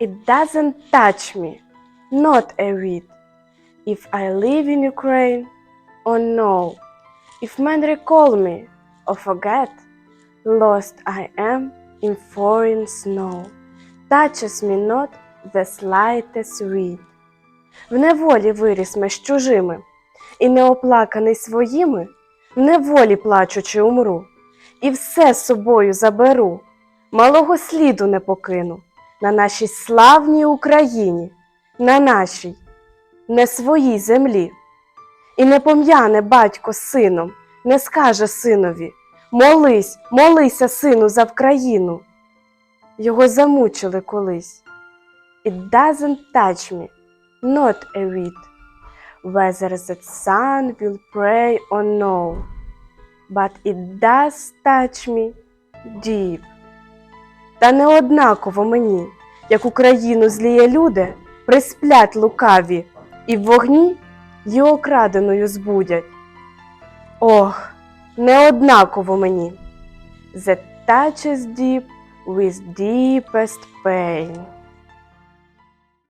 It doesn't touch me, not a whit. If I live in Ukraine or no, if men recall me or forget, lost I am in foreign snow. Touches me not the slightest whit. В неволі виріс ми з чужими, і неоплаканий своїми, в неволі плачучи умру, і все з собою заберу, малого сліду не покину на нашій славній Україні, на нашій, не своїй землі. І не пом'яне батько сином, не скаже синові Молись, молися, сину, за Вкраїну. Його замучили колись. It doesn't touch me, not a whit, whether the sun will pray or no, but it does touch me deep. Та не однаково мені, як Україну зліє люди, присплять лукаві, і в вогні її окраденою збудять. Ох, неоднаково мені. The touches deep with deepest pain.